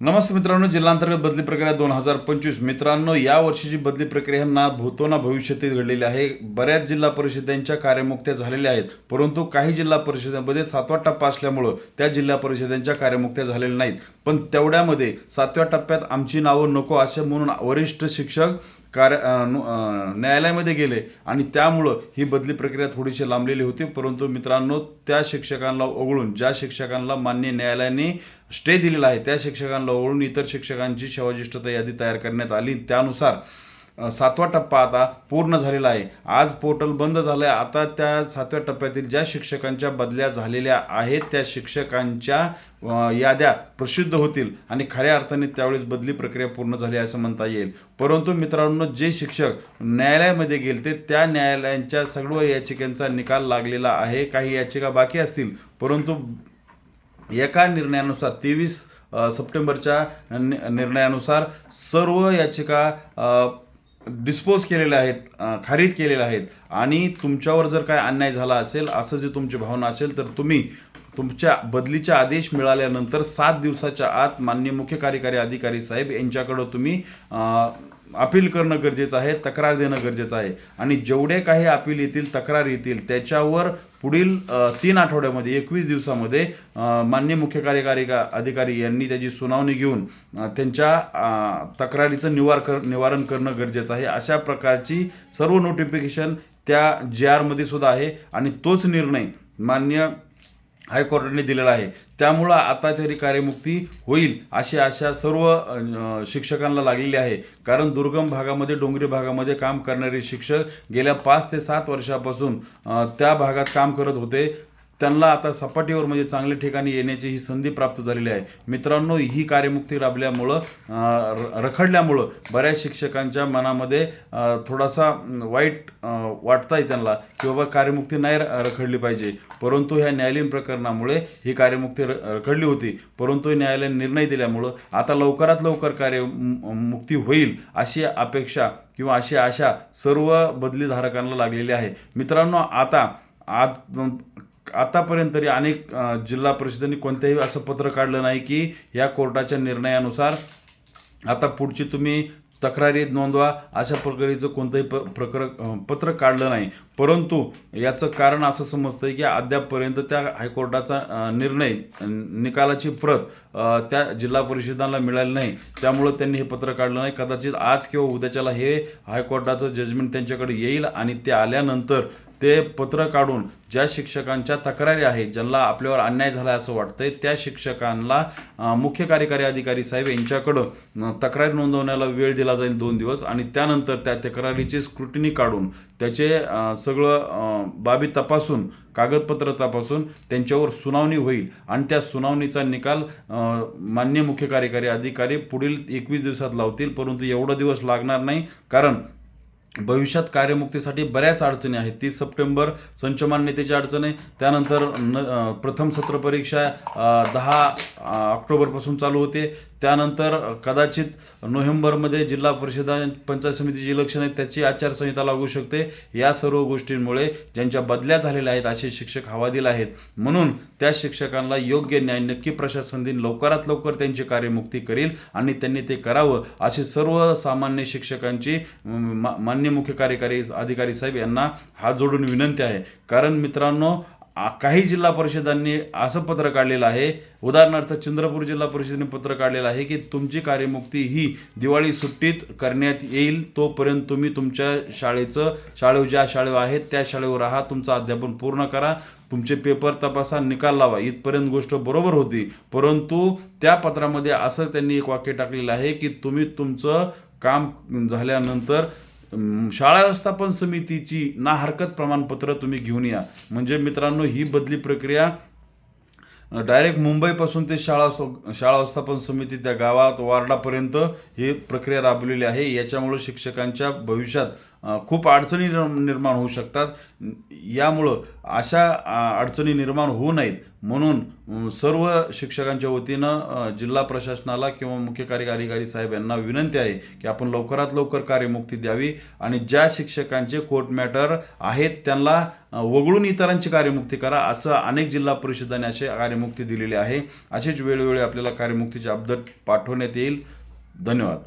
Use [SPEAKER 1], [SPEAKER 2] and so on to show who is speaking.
[SPEAKER 1] नमस्ते मित्रांनो जिल्हांतर्गत बदली प्रक्रिया दोन हजार पंचवीस. मित्रांनो या वर्षीची बदली प्रक्रिया ना भूतो ना भविष्यातील घडलेली आहे. बऱ्याच जिल्हा परिषदांच्या कार्यमुक्त्या झालेल्या आहेत परंतु काही जिल्हा परिषदांमध्ये सातवा टप्पा असल्यामुळं त्या जिल्हा परिषदांच्या कार्यमुक्त्या झालेल्या नाहीत. पण तेवढ्यामध्ये सातव्या टप्प्यात आमची नावं नको असे म्हणून वरिष्ठ शिक्षक कार्य न्यायालयामध्ये गेले आणि त्यामुळं ही बदली प्रक्रिया थोडीशी लांबलेली होती. परंतु मित्रांनो त्या शिक्षकांना ओघळून ज्या शिक्षकांना मान्य न्यायालयाने स्टे दिलेला आहे त्या शिक्षकांना ओघळून इतर शिक्षकांची सेवाज्येष्ठता यादी तयार करण्यात आली. त्यानुसार सातवा टप्पा आता पूर्ण झालेला आहे. आज पोर्टल बंद झालं आहे आता त्या सातव्या टप्प्यातील ज्या शिक्षकांच्या बदल्या झालेल्या आहेत त्या शिक्षकांच्या याद्या प्रसिद्ध होतील आणि खऱ्या अर्थाने त्यावेळेस बदली प्रक्रिया पूर्ण झाली असं म्हणता येईल. परंतु मित्रांनो जे शिक्षक न्यायालयामध्ये गेले ते त्या न्यायालयांच्या सर्व याचिकांचा निकाल लागलेला आहे. काही याचिका बाकी असतील परंतु एका निर्णयानुसार तेवीस सप्टेंबरच्या नि- निर्णयानुसार सर्व याचिका डिस्पोज केलेले आहेत खारीद केलेले आहेत आणि तुमच्यावर जर काय अन्याय झाला असेल असं जे तुमची भावना असेल तर तुम्ही तुमच्या बदलीचे आदेश मिळाल्यानंतर सात दिवसाच्या आत मान्य मुख्य कार्यकारी अधिकारी साहेब यांच्याकडं तुम्ही अपील करणं गरजेचं आहे तक्रार देणं गरजेचं आहे. आणि जेवढे काही अपील येतील तक्रार येतील त्याच्यावर पुढील तीन आठवड्यामध्ये एकवीस दिवसामध्ये मान्य मुख्य कार्यकारी का- अधिकारी यांनी त्याची सुनावणी घेऊन त्यांच्या तक्रारीचं निवार कर निवारण करणं गरजेचं आहे. अशा प्रकारची सर्व नोटिफिकेशन त्या जे आरमध्ये सुद्धा आहे. आणि तोच निर्णय मान्य हायकोर्टाने दिलेला आहे. त्यामुळं आता तरी कार्यमुक्ती होईल अशी आशा सर्व शिक्षकांना लागलेली आहे. कारण दुर्गम भागामध्ये डोंगरी भागामध्ये काम करणारे शिक्षक गेल्या पाच ते सात वर्षापासून त्या भागात काम करत होते. त्यांना आता सपाटीवर म्हणजे चांगल्या ठिकाणी येण्याची ही संधी प्राप्त झालेली आहे. मित्रांनो ही कार्यमुक्ती राबल्यामुळं र- रखडल्यामुळं बऱ्याच शिक्षकांच्या मनामध्ये थोडासा वाईट वाटता आहे त्यांना की बाबा कार्यमुक्ती नाही रखडली पाहिजे. परंतु ह्या न्यायालयीन प्रकरणामुळे ही कार्यमुक्ती र- रखडली होती. परंतु न्यायालयाने निर्णय दिल्यामुळं आता लवकरात लवकर कार्य मुक्ती होईल अशी अपेक्षा किंवा अशी आशा सर्व बदलीधारकांना लागलेली आहे. मित्रांनो आता आज आतापर्यंत तरी अनेक जिल्हा परिषदांनी कोणत्याही असं पत्र काढलं नाही की या कोर्टाच्या निर्णयानुसार आता पुढची तुम्ही तक्रारी नोंदवा अशा प्रकारचं कोणतंही प प्रकर पत्र काढलं नाही. परंतु याचं कारण असं समजतंय की अद्यापपर्यंत त्या हायकोर्टाचा निर्णय निकालाची प्रत त्या जिल्हा परिषदांना मिळाली नाही. त्यामुळं त्यांनी हे पत्र काढलं नाही. कदाचित आज किंवा उद्याच्याला हे हायकोर्टाचं जजमेंट त्यांच्याकडे येईल आणि ते आल्यानंतर ते पत्र काढून ज्या शिक्षकांच्या तक्रारी आहेत ज्यांना आपल्यावर अन्याय झाला असं वाटतंय त्या शिक्षकांना मुख्य कार्यकारी अधिकारी साहेब यांच्याकडं तक्रारी नोंदवण्याला वेळ दिला जाईल दोन दिवस आणि त्यानंतर त्या तक्रारीची स्क्रुटिनी काढून त्याचे सगळं बाबी तपासून कागदपत्र तपासून त्यांच्यावर सुनावणी होईल आणि त्या सुनावणीचा निकाल मान्य मुख्य कार्यकारी अधिकारी पुढील एकवीस दिवसात लावतील परंतु एवढा दिवस लागणार नाही. कारण भविष्यात कार्यमुक्तीसाठी बऱ्याच अडचणी आहेत. तीस सप्टेंबर संचमान्यतेची अडचण आहे त्यानंतर न प्रथम सत्र परीक्षा दहा ऑक्टोबरपासून चालू होते. त्यानंतर कदाचित नोव्हेंबरमध्ये जिल्हा परिषदा पंचायत समितीची इलेक्शन आहे त्याची आचारसंहिता लागू शकते. या सर्व गोष्टींमुळे ज्यांच्या बदल्या झालेल्या आहेत असे शिक्षक हवादिल आहेत. म्हणून त्या शिक्षकांना योग्य न्याय नक्की प्रशासन दिन लवकरात लवकर त्यांची कार्यमुक्ती करील आणि त्यांनी ते करावं अशी सर्व सामान्य शिक्षकांची म- मा- मान्य मुख्य कार्यकारी अधिकारी साहेब यांना हात जोडून विनंती आहे. कारण मित्रांनो काही जिल्हा परिषदांनी असं पत्र काढलेलं आहे. उदाहरणार्थ चंद्रपूर जिल्हा परिषदेने पत्र काढलेलं आहे की तुमची कार्यमुक्ती ही दिवाळी सुट्टीत करण्यात येईल. तोपर्यंत तुम्ही तुमच्या शाळेचं शाळेवर ज्या शाळेवर आहेत त्या शाळेवर राहा. तुमचं अध्यापन पूर्ण करा. तुमचे पेपर तपासा निकाल लावा. इथपर्यंत गोष्ट बरोबर होती. परंतु त्या पत्रामध्ये असं त्यांनी एक वाक्य टाकलेलं आहे की तुम्ही तुमचं काम झाल्यानंतर शाळा व्यवस्थापन समितीची ना हरकत प्रमाणपत्र तुम्ही घेऊन या. म्हणजे मित्रांनो ही बदली प्रक्रिया डायरेक्ट मुंबईपासून ते शाळा शाळा व्यवस्थापन समिती त्या गावात वार्डापर्यंत ही प्रक्रिया राबवलेली आहे. याच्यामुळं शिक्षकांच्या भविष्यात खूप अडचणी निर्माण होऊ शकतात. यामुळं अशा अडचणी निर्माण होऊ नयेत. म्हणून सर्व शिक्षकांच्या वतीनं जिल्हा प्रशासनाला किंवा मुख्य कार्यकारी अधिकारी साहेब यांना विनंती आहे की आपण लवकरात लवकर कार्यमुक्ती द्यावी आणि ज्या शिक्षकांचे कोर्ट मॅटर आहेत त्यांना वगळून इतरांची कार्यमुक्ती करा असं अनेक जिल्हा परिषदांनी असे कार्यमुक्ती दिलेली आहे. असेच वेळोवेळी आपल्याला कार्यमुक्तीचे अपडेट पाठवण्यात येईल. धन्यवाद.